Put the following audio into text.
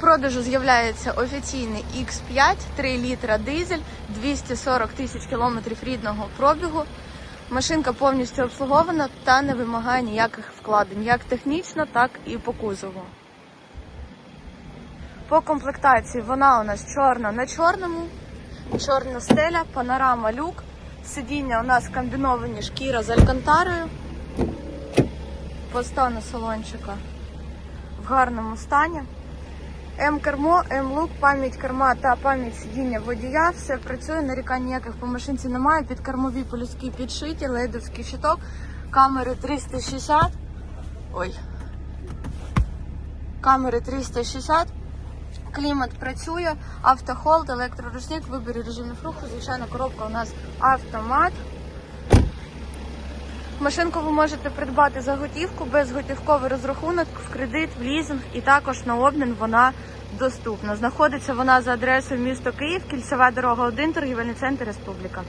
продажу з'являється офіційний X5, 3 літра дизель, 240 тисяч кілометрів рідного пробігу. Машинка повністю обслугована та не вимагає ніяких вкладень, як технічно, так і по кузову. По комплектації вона у нас чорна на чорному, чорна стеля, панорама люк. Сидіння у нас комбіновані шкіра з алькантарою. По стану салончика в гарному стані. М-кермо, М-лук, пам'ять керма та пам'ять сидіння водія. Все працює, нарікань ніяких по машинці немає. Підкермові полюски підшиті, ледовський щиток, камери 360. Ой. Камери 360. Клімат працює, автохолд, електроручник, вибір режимів руху. Звичайно, коробка у нас автомат. Машинку ви можете придбати за готівку, безготівковий розрахунок, в кредит, в лізинг і також на обмін вона доступна. Знаходиться вона за адресою місто Київ, кільцева дорога 1, торгівельний центр Республіка.